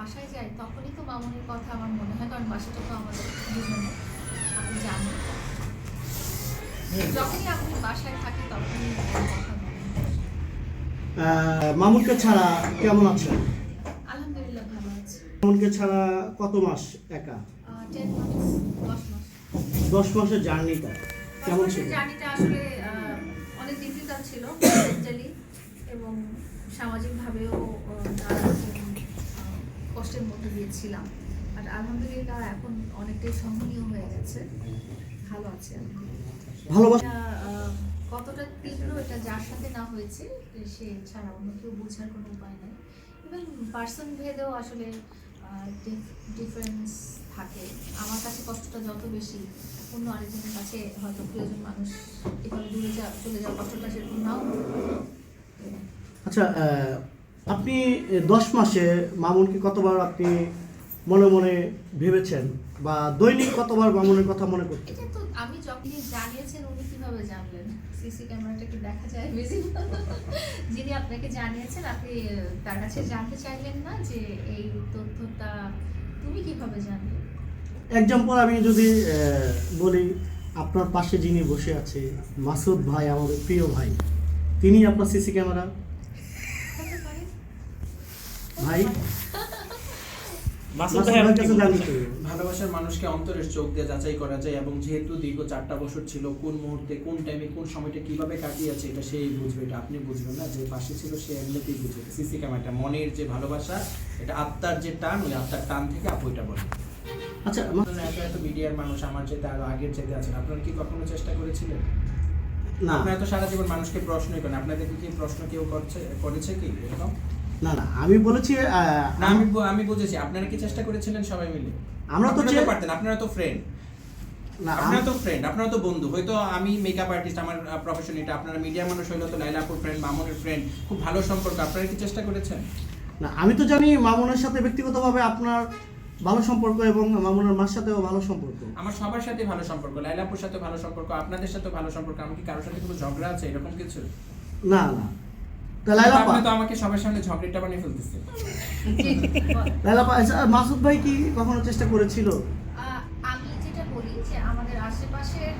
বাসায় যাই তখনই তো মামুনের কথা আমার মনে হয় কারণ বাসাটা তো আমাদের দুজনের আপনি জানেন যখনই আপনি বাসায় থাকি তখনই কথা মামুনকে ছাড়া কেমন আছেন? আলহামদুলিল্লাহ ভালো আছি। মামুনকে ছাড়া কত মাস একা? দশ মাস। দশ মাসের জার্নিটা কেমন ছিল? জার্নিটা আসলে অনেক ডিফিকাল্ট ছিল মেন্টালি এবং সামাজিকভাবেও কষ্টের মধ্যে দিয়েছিলাম। আর আলহামদুলিল্লাহ এখন অনেকটাই সহনীয় হয়ে গেছে। ভালো আছে ভালোবাসা কতটা তীব্র এটা যার সাথে না হয়েছে সে ছাড়া অন্য কেউ বোঝার কোনো উপায় নেই। ইভেন পার্সন ভেদেও আসলে ডিফারেন্স থাকে। আমার কাছে কষ্টটা যত বেশি অন্য আরেকজনের কাছে হয়তো প্রিয়জন মানুষ এভাবে দূরে যা চলে যাওয়া কষ্টটা সেরকম নাও। আচ্ছা আপনি দশ মাসে মামুনকে কতবার আপনি মনে মনে ভেবেছেন? বা দৈনিক কতবার মামুনের কথা মনে করতেন এটা তো আমি যখনই জানিয়েছেন উনি কীভাবে জানলেন? সিসি ক্যামেরাটা কি দেখা যায় ভিজিবল যিনি আপনাকে জানিয়েছেন আপনি তার কাছে জানতে চাইলেন না যে এই তথ্যটা তুমি কীভাবে জানলে? এক্সাম্পল আমি যদি বলি আপনার পাশে যিনি বসে আছে মাসুদ ভাই আমাদের প্রিয় ভাই তিনি আপনার সিসি ক্যামেরা হতে পারে ভাই মাসুদ মাসুদ ভাই ভাইয়ের আপনি কাছে কি জানতে বলছেন? চাই। ভালোবাসার মানুষকে অন্তরের চোখ দিয়ে যাচাই করা যায় এবং যেহেতু দীর্ঘ চারটা বছর ছিল কোন মুহূর্তে কোন টাইমে কোন সময়টা কীভাবে কাটিয়েছে এটা সেই বুঝবে এটা আপনি বুঝবেন না। যে পাশে ছিল সে এমনিতেই বুঝবে। সিসি ক্যামেরাটা মনের যে ভালোবাসা এটা আত্মার যে টান ওই আত্মার টান থেকে আপু এটা বলে। আচ্ছা এত এত মিডিয়ার মানুষ আমার চাইতে আরও আগের চাইতে আছেন আপনারা কি কখনো চেষ্টা করেছিলেন? না। আপনারা তো সারা জীবন মানুষকে প্রশ্নই করেন আপনাদেরকে কি প্রশ্ন কেউ করছে করেছে কি এরকম? না না আমি বলেছি না আমি আমি বুঝেছি। আপনারা কি চেষ্টা করেছিলেন সবাই মিলে? আমরা তো আপনারা পারতেন আপনারা তো ফ্রেন্ড না আপনারা তো ফ্রেন্ড আপনারা তো বন্ধু। হয়তো আমি মেকআপ আর্টিস্ট আমার প্রফেশন এটা। আপনারা মিডিয়া মানুষ হইল তো লাইলাপুর ফ্রেন্ড মামুনের ফ্রেন্ড খুব ভালো সম্পর্ক। আপনারা কি চেষ্টা করেছেন? না আমি তো জানি মামুনের সাথে ব্যক্তিগতভাবে আপনার ভালো সম্পর্ক এবং মামুনের মার সাথেও ভালো সম্পর্ক। আমার সবার সাথে ভালো সম্পর্ক লাইলাপুর সাথে ভালো সম্পর্ক আপনাদের সাথে ভালো সম্পর্ক। আমি কি কারোর সাথে কোনো ঝগড়া আছে এরকম কিছু? না না। আপনি তো আমাকে সবার সামনে ঝগড়াটা বানিয়ে ফেলতেছেন আচ্ছা, মাসুদ ভাই কি কখনো চেষ্টা করেছিল? আহ, আমি যেটা বলি যে আমাদের আশেপাশের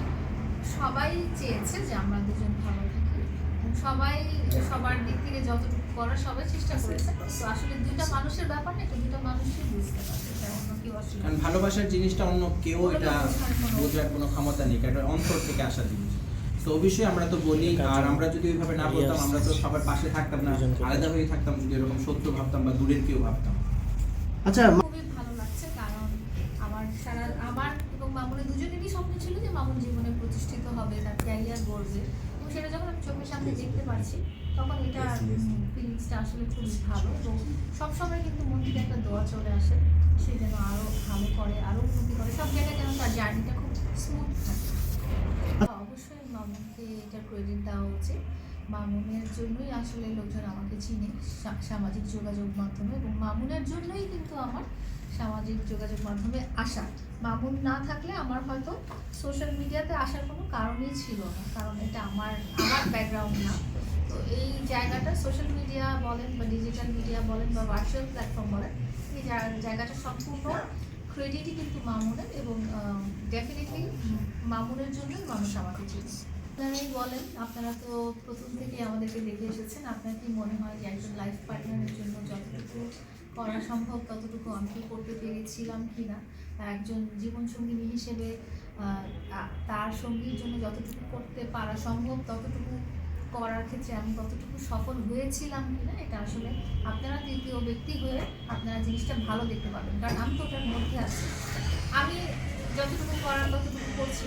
সবাই চেয়েছে যে আমরা দুজন ভালো থাকি। সবাই সবার দিক থেকে যতটুকু করার সবাই চেষ্টা করেছে। তো আসলে দুইটা মানুষের ব্যাপার না দুইটা মানুষই বুঝতে পারছে কারণ ভালোবাসার জিনিসটা অন্য কেউ এটা বোঝার কোনো- ক্ষমতা নেই কারণ এটা অন্তর থেকে আসা জিনিস। তো অবশ্যই আমরা তো বলি আর আমরা যদি ওইভাবে না বলতাম আমরা তো সবার পাশে থাকতাম না আলাদা হয়ে থাকতাম যদি এরকম সত্য ভাবতাম বা দূরের কেউ ভাবতাম। আচ্ছা খুবই ভালো লাগছে কারণ আমার সারা আমার এবং মামুনের দুজনেরই স্বপ্ন ছিল যে মামুন জীবনে প্রতিষ্ঠিত হবে তার ক্যারিয়ার গড়বে। এবং সেটা যখন আমি চোখের সামনে দেখতে পাচ্ছি তখন এটা ফিলিংসটা আসলে খুবই ভালো। এবং সবসময় কিন্তু মন থেকে একটা দোয়া চলে আসে সে যেন আরও ভালো করে আরও উন্নতি করে। সব জায়গায় যেন তার জার্নিটা খুব স্মুথ থাকে। মামুনকে এটা ক্রেডিট দেওয়া উচিত। মামুনের জন্যই আসলে লোকজন আমাকে চিনে সামাজিক যোগাযোগ মাধ্যমে এবং মামুনের জন্যই কিন্তু আমার সামাজিক যোগাযোগ মাধ্যমে আসা। মামুন না থাকলে আমার হয়তো সোশ্যাল মিডিয়াতে আসার কোনো কারণই ছিল না, কারণ এটা আমার আমার ব্যাকগ্রাউন্ড না। তো এই জায়গাটা সোশ্যাল মিডিয়া বলেন বা ডিজিটাল মিডিয়া বলেন বা ভার্চুয়াল প্ল্যাটফর্ম বলেন, এই জায়গাটা সম্পূর্ণ ক্রেডিটই কিন্তু মামুনের এবং ডেফিনেটলি মামুনের জন্যই মানুষ আমাকে চিনে। আপনারাই বলেন, আপনারা তো প্রথম থেকে আমাদেরকে দেখে এসেছেন, আপনার কি মনে হয় যে একজন লাইফ পার্টনারের জন্য যতটুকু করা সম্ভব, ততটুকু আমি কি করতে পেরেছিলাম কি না একজন জীবনসঙ্গিনী হিসেবে তার সঙ্গীর জন্য যতটুকু করতে পারা সম্ভব, ততটুকু করার ক্ষেত্রে আমি কতটুকু সফল হয়েছিলাম কিনা, এটা আসলে আপনারা তৃতীয় ব্যক্তি হয়ে আপনারা জিনিসটা ভালো দেখতে পাবেন। কারণ আমি তো ওটার মধ্যে আছি। আমি যতটুকু করার ততটুকু করছি